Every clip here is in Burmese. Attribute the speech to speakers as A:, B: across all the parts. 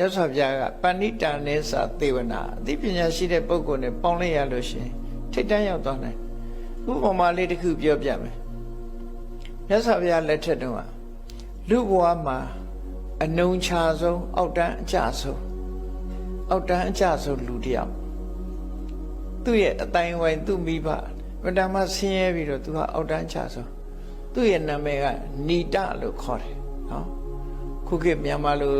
A: မြတ်စွာဘုရားကပဏိတာနေစာသေဝနာအသိပညာရှိတဲ့ပုဂ္ဂိုလ်နဲ့ပေါင်းလိုက်ရလို့ရှရင်ထိတ်တန်းရောက်သွားနိုင်ဥပမာလေးတစ်ခုပြောပြမယ်မြတ်စွာဘုရားလက်ထက်တုန်းကလူဘဝမှာအနုံချဆုံးအောက်တန်းအကျဆုံးအောက်တန်းအကျဆုံးလူတစ်ယောက်သူ့ရဲ့အတိုင်းဝိုင်းသူ့မိဘဗဒမဆင်းရဲပြီးတော့သူကအောက်တန်းအကျဆုံးသူ့ရဲ့နာမည်ကဏိတလို့ခေါ်တယ်နော်ခုခေတ်မြန်မာလို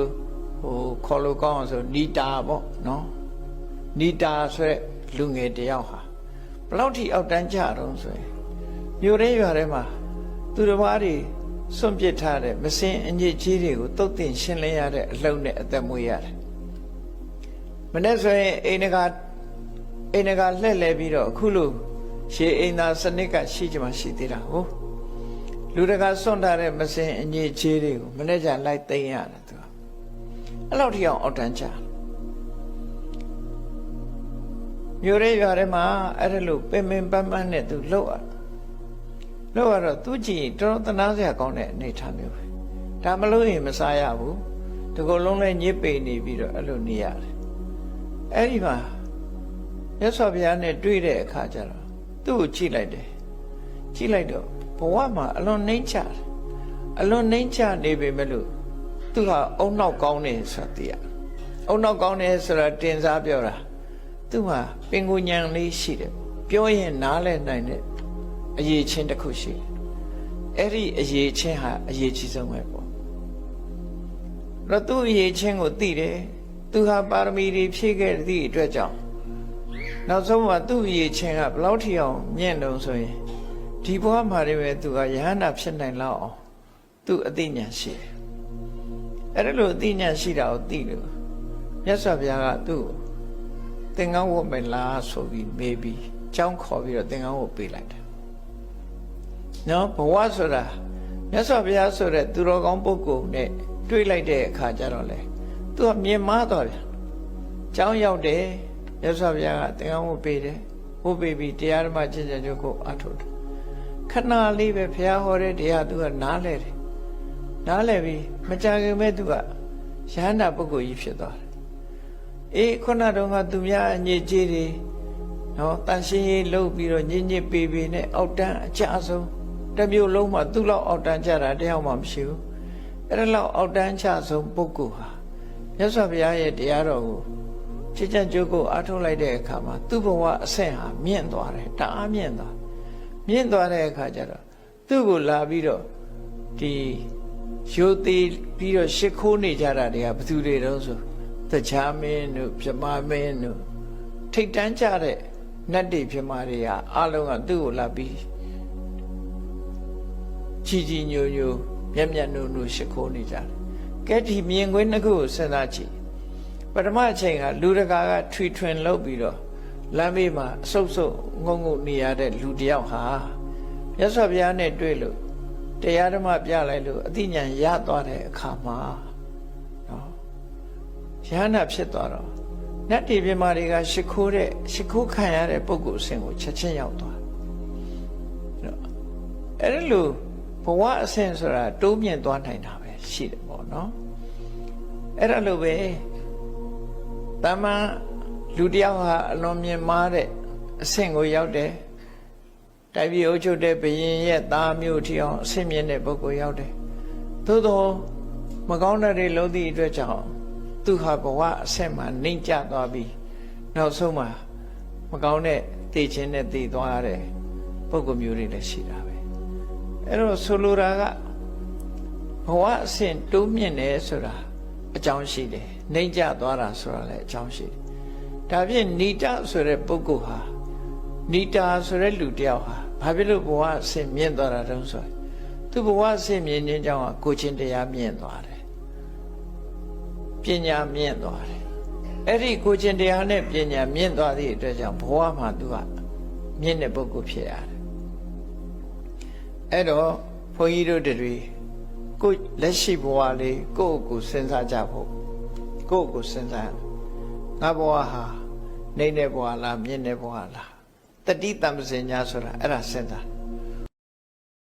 A: ဟိုခေါ်လို့ကောင်းအောင်ဆိုဏိတာပေါ့နော်ဏိတာဆိုတဲ့လူငယ်တစ်ယောက်ဟာဘယ်လောက်ထိအောက်တန်းကျတော့ဆိုရင်မြို့ရဲရွာထဲမှာသူတစ်ပါးတွေစွန့်ပစ်ထားတဲ့မစင်အညစ်အကြေးတွေကိုတုတ်တင်ရှင်းလင်းရတဲ့အလုံးနဲ့အသက်မွေးရတယ်မနေ့ဆိုရင်အိန္ဒကအိန္ဒကလှည့်လဲပြီးတော့အခုလိုရှေးအိန္ဒာစနစ်ကရှိကြမှာရှိသေးတာဟုတ်လူတကာစွန့်ထားတဲ့မစင်အညစ်အကြေးတွေကိုမနေ့ကလိုက်သိမ်းရတယ်သူက အဲ့လောက်ထိအောင်အောက်တန်းကျတယ်မြို့ရဲရွာထဲမှာအဲ့ဒါလို့ပင်ပင်ပန်းပန်းနဲ့သူလှုပ်ရလှုပ်ရတော့သူကြည့်ရင်တော်တော်သနာစရာကောင်းတဲ့အနေထားမျိုးပဲဒါမလို့ရင်မစားရဘူးဒီကုလုံးလဲညစ်ပေနေပြီးတော့အဲ့လိုနေရတယ်အဲ့ဒီမှာမြတ်စွာဘုရားနဲ့တွေ့တဲ့အခါကျတော့သူ့ကိုကြည့်လိုက်တယ်ကြည့်လိုက်တော့ဘဝမှာအလွန်နှိမ့်ချတယ်အလွန်နှိမ့်ချနေပေမဲ့လို့ သူဟာအုံနောက်ကောင်းနေဆိုတာသိရအုံနောက်ကောင်းနေဆိုတာတင်စားပြောတာသူမှာပင်ကိုညံလေးရှိတယ်ပြောရင်နားလဲနိုင်တဲ့အရေးချင်းတစ်ခုရှိတယ်အဲ့ဒီအရေးချင်းဟာအရေးကြီးဆုံးပဲပေါ့တော့သူ့အရေးချင်းကိုသိတယ်သူဟာပါရမီတွေဖြည့်ခဲ့သည့်အတွက်ကြောင့်နောက်ဆုံးမှာသူ့အရေးချင်းကဘယ်လောက်ထိအောင်မြင့်တုံဆိုရင်ဒီဘဝမှာတည်းပဲသူကယဟန္တာဖြစ်နိုင်လောက်အောင်သူ့အသိဉာဏ်ရှိတယ် အဲ့ဒါလို့အသိဉာဏ်ရှိတာကိုသိလို့မြတ်စွာဘုရားကသူ့ကိုသင်္ကန်းဝတ်မလားဆိုပြီးမေးပြီးကြောင်းခေါ်ပြီးတော့သင်္ကန်းဝတ်ပေးလိုက်တယ်နော်ဘဝဆိုတာမြတ်စွာဘုရားဆိုတဲ့သူတော်ကောင်းပုဂ္ဂိုလ်နဲ့တွေ့လိုက်တဲ့အခါကျတော့လေသူကမြင်မာသွားပြန်ကြောင်းရောက်တယ်မြတ်စွာဘုရားကသင်္ကန်းဝတ်ပေးတယ်ဝတ်ပေးပြီးတရားဓမ္မကျင့်ကြံကြုတ်ကိုအထုတ်တယ်ခဏလေးပဲဘုရားဟောတဲ့တရားသူကနားလဲတယ် နားလဲပြီးမကြခင်မဲ့သူကရဟန္တာပုဂ္ဂိုလ်ကြီးဖြစ်သွားတယ်အေးခုနတုန်းကသူများအညစ်အကြေးတွေနော်တန်ရှင်းရေးလုပ်ပြီးတော့ညစ်ညစ်ပေပေနဲ့အောက်တန်းအကျအဆုံးတစ်မျိုးလုံးမှာသူ့လောက်အောက်တန်းကျတာတယောက်မှမရှိဘူးအဲ့ဒါလောက်အောက်တန်းချဆုံးပုဂ္ဂိုလ်ဟာမြတ်စွာဘုရားရဲ့တရားတော်ကိုချစ်ချကြုတ်ကိုအားထုတ်လိုက်တဲ့အခါမှာသူ့ဘဝအဆင့်ဟာမြင့်သွားတယ်တအားမြင့်သွားမြင့်သွားတဲ့အခါကျတော့သူ့ကိုလာပြီးတော့ဒီ ရိုသေပြီးတော့ရှ िख ိုးနေကြတာတွေကဘယ်သူတွေတုံးဆိုတရားမင်းတို့ပြမမင်းတို့ထိတ်တန်းကြတဲ့နတ်တွေပြမတွေကအလုံးကသူ့ကိုလာပြီးချီချီညိုညိုမျက်မျက်နှုတ်နှုတ်ရှ िख ိုးနေကြတယ်ကဲဒီမြင်ကွင်းတစ်ခုကိုစဉ်းစားကြည့်ပထမအချိန်ကလူတကာကထွေထွင်လုပ်ပြီးတော့လမ်းဘေးမှာအဆုပ်ဆုပ်ငုံငုံနေရတဲ့လူတယောက်ဟာမြတ်စွာဘုရားနဲ့တွေ့လို့ တရားဓမ္မပြလိုက်လို့အသိဉာဏ်ရသွားတဲ့အခါမှာနော်ရဟန္တာဖြစ်သွားတော့နတ်တီပြမာတွေကရှ िख ိုးတဲ့ရှ िख ိုးခံရတဲ့ပုဂ္ဂိုလ်အဆင့်ကိုချက်ချင်းရောက်သွားအဲ့ဒါလို့ဘဝအဆင့်ဆိုတာတိုးမြင့်သွားနိုင်တာပဲရှိတယ်ပေါ့နော်အဲ့ဒါလို့ပဲတမန်လူတယောက်ဟာအလွန်မြင့်မားတဲ့အဆင့်ကိုရောက်တယ် တိုက်ပြည်အုပ်ချုပ်တဲ့ဘရင်ရဲ့သားမျိုးထီအောင်အဆင့်မြင့်တဲ့ပုဂ္ဂိုလ်ရောက်တယ်သို့သောမကောင်းတဲ့တွေလုံးသည့်အတွက်ကြောင့်သူဟာဘဝအဆင့်မှာနှိမ့်ကျသွားပြီးနောက်ဆုံးမှာမကောင်းတဲ့တည်ခြင်းနဲ့တည်သွားရတဲ့ပုဂ္ဂိုလ်မျိုးတွေလည်းရှိတာပဲအဲ့တော့ဆိုလိုတာကဘဝအဆင့်တိုးမြင့်တယ်ဆိုတာအကြောင်းရှိတယ်နှိမ့်ကျသွားတာဆိုတာလည်းအကြောင်းရှိတယ်ဒါဖြင့်ဏိတဆိုတဲ့ပုဂ္ဂိုလ်ဟာဏိတာဆိုတဲ့လူတယောက်ဟာ ဘာဖြစ်လို့ဘဝအဆင့်မြင့်သွားတာတုံးဆိုသူဘဝအဆင့်မြင့်ခြင်းကြောင့်ကိုချင်းတရားမြင့်သွားတယ်ပညာမြင့်သွားတယ်အဲ့ဒီကိုချင်းတရားနဲ့ပညာမြင့်သွားသည့်အတွက်ကြောင့်ဘဝမှာသူကမြင့်တဲ့ပုဂ္ဂိုလ်ဖြစ်ရတယ်အဲ့တော့ဘုန်းကြီးတို့တွေကိုလက်ရှိဘဝလေးကိုယ့်ကိုယ်စဉ်းစားကြဖို့ကိုယ့်ကိုယ်စဉ်းစားငါဘဝဟာနေတဲ့ဘဝလားမြင့်တဲ့ဘဝလား တတိတမ္ပစင်ညာဆိုတာအဲ့ဒါစဉ်းစား